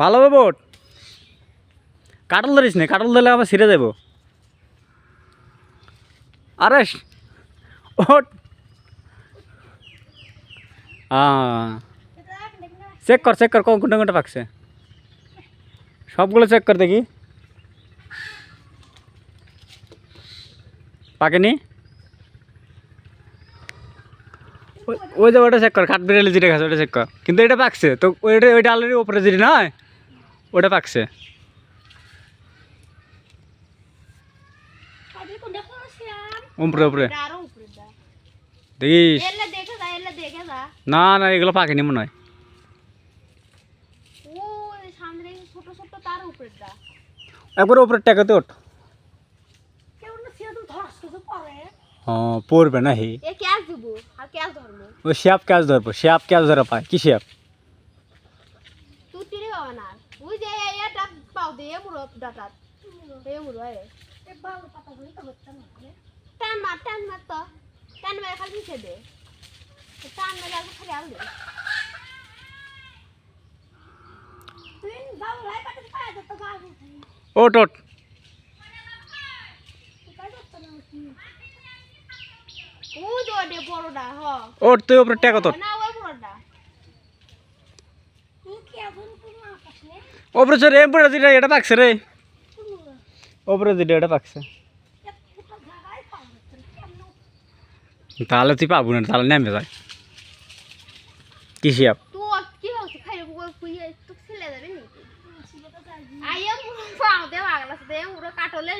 ভালো হবে বোট। কাটল ধরিস নে কাটল ধরলে আবার ছিঁড়ে দেবো আরে ওট। চেক কর চেক কর, কোন কোনটা কোনটা পাকছে। সবগুলো চেক কর দেখি। পাকেনি? ওই- যে ওটা চেক কর, কাঠ বিড়ালি যেটা ওটা চেক কর। কিন্তু এটা পাকছে, তো ওইটা ওইটা অলরেডি ওপরে যেটি নয়? ওটা পাকছে। উপরে উপরে। দেখিস? না না এগুলো পাকেনি মনে হয়। ও একবার উপরে টাকাতে ওঠ। হ্যাঁ পড়বে না হে। ওই শ্যাপ ক্যাচ ধরবো শ্যাপ ক্যাচ ধরা পায়। কি শ্যাপ তুই টিরে পাবে না ওই যে এটা পাও দে মুরো ডাটা এ মুরো এ বাল পাতা গুলি তো হচ্ছে না টান মার টান মার তো টান মার খালি মিশে দে টান মার আর খালি আল দে বাবু বাবু ওট ওট তুই উপরে টাকা তোর না ওই বড়টা কি এখন ওপরে চরে এপরে যেটা, এটা পাকছে রে। ওপরে যেটা, এটা পাকছে। তাহলে তুই পাবো না, তাহলে নেমে যায়। কিসি আপ? আইয়া মুড়া দেওয়া লাগলাছে দেওয়া কাটলে